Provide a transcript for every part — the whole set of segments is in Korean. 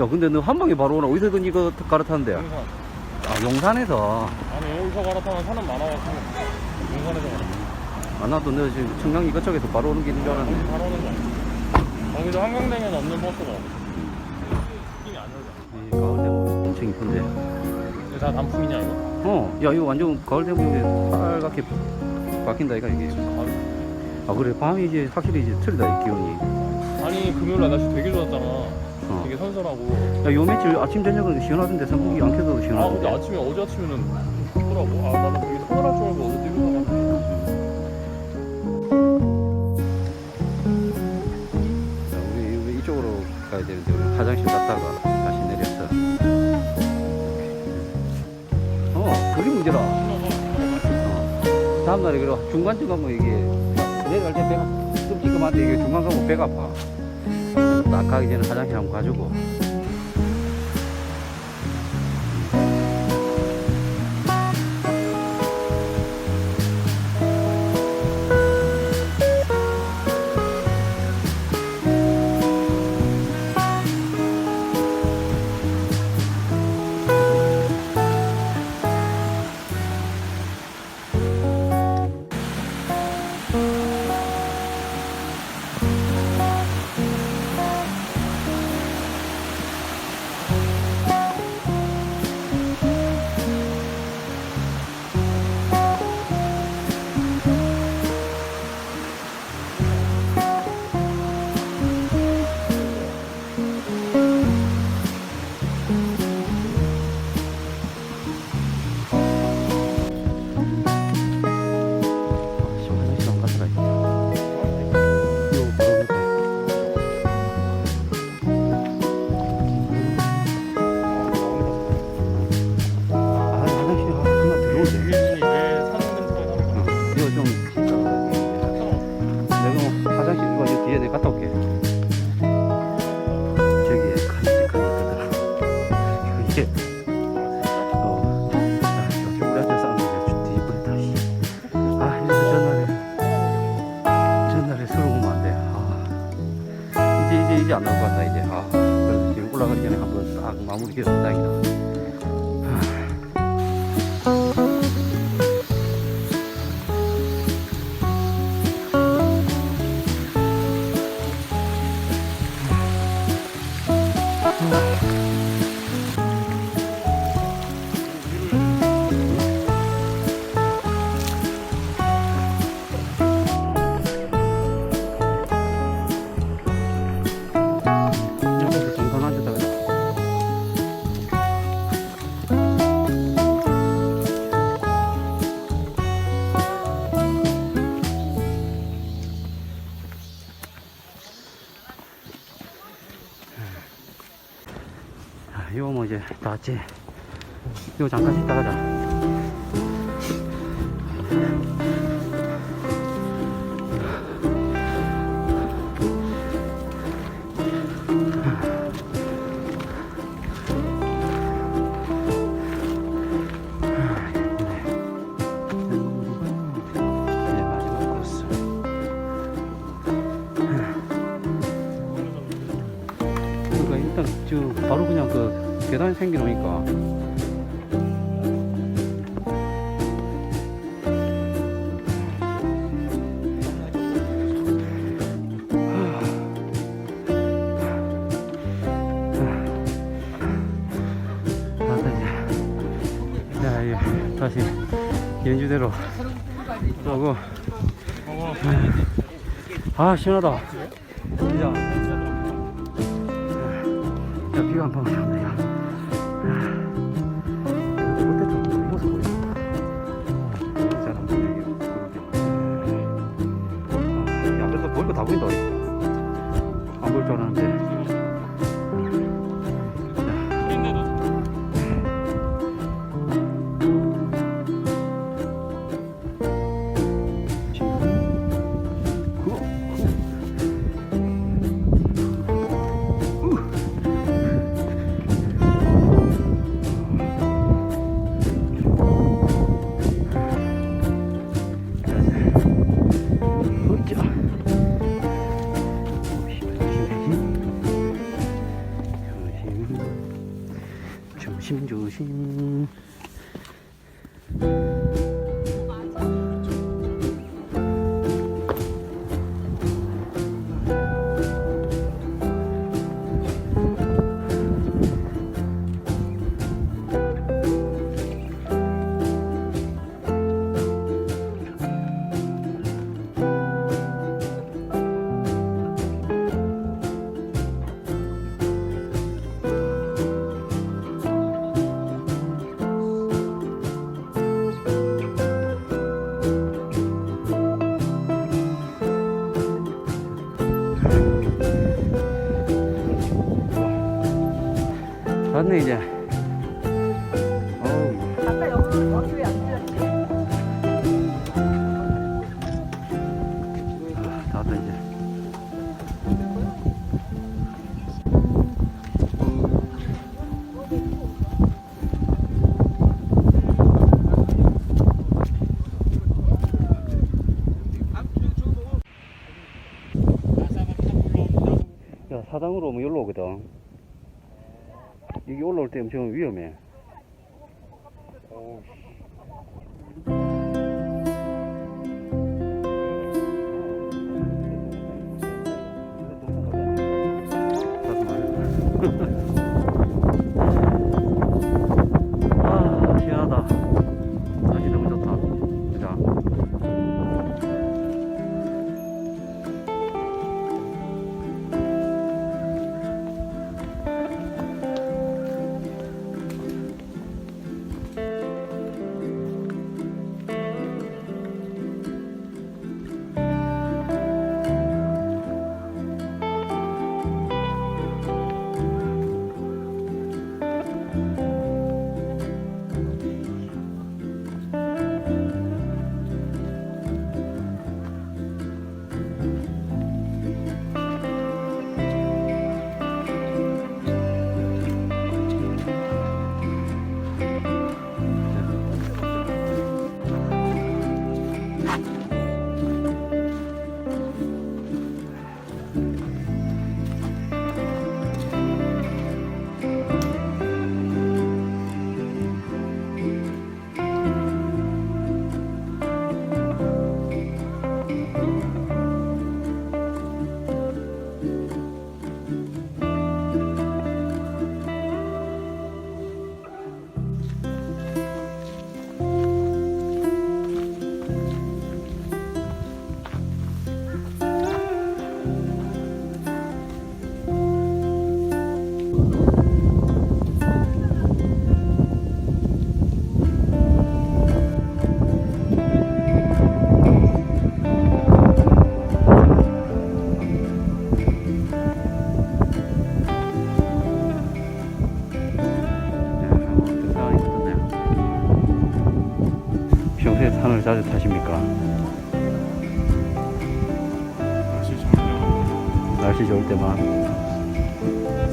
야 근데 너 한 방에 바로 오나 어디서든 이거 갈아타는데 용산. 아 용산에서 아니 여기서 갈아타는 사람 많아가지고 용산에서 갈아타. 아 나도 너 지금 청량 이것저것에서 바로 오는 길인 줄 거기 알았는데 바로 오는 거 아니야? 거기도 한강대면 없는 버스가 느낌이 안 열려. 이 가을 되면 엄청 이쁜데 이거 다 단품이냐 이거? 어야 이거 완전 가을 되면 빨갛게 바뀐다 이가 이게 아 그래 밤이 이제 확실히 이제 틀리다 이 기온이 아니 금요일 날 날씨 되게 좋았잖아. 어. 되게 선선하고. 야 요 며칠 아침 저녁은 시원하던데 선풍기 안 켜도 아 근데 시원하던데 아침에 어제 아침에는 덥더라고. 아 나는 되게 서늘할 줄 알고 어제 뛰고 나갔는데. 자, 우리, 우리 이쪽으로 가야 되는데 우리 화장실 갔다가 다시 내렸어 어 그게 문제라 어. 다음날에 그래 중간 중간 뭐 이게 내려갈 때 배가 끔찍끔한데 이게 중간 가면 배가 아파 딱 가기 전에 화장실 한번 가지고 이거 뭐 이제 다 왔지. 이거 잠깐 쉬다 가자. 계단이 나도 이제 자 이제 다시 연주대로 쏘고. 아 시원하다. 진짜. 야 비가 안 타고 야 그래도 조심 조심. 왔네 이제. 야 사당으로 오면 여기로 오거든. 여기 올라올 때 엄청 위험해. 아,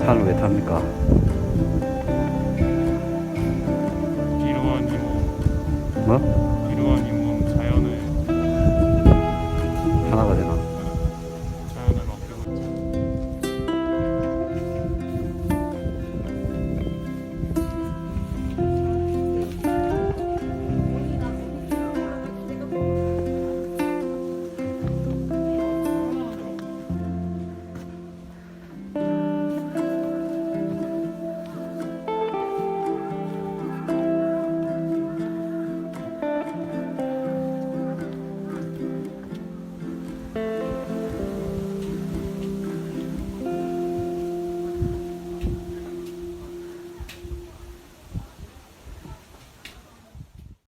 차를 왜 탑니까? 이러한 이몸 뭐? 이러한 이몸 자연을 하나가 되나?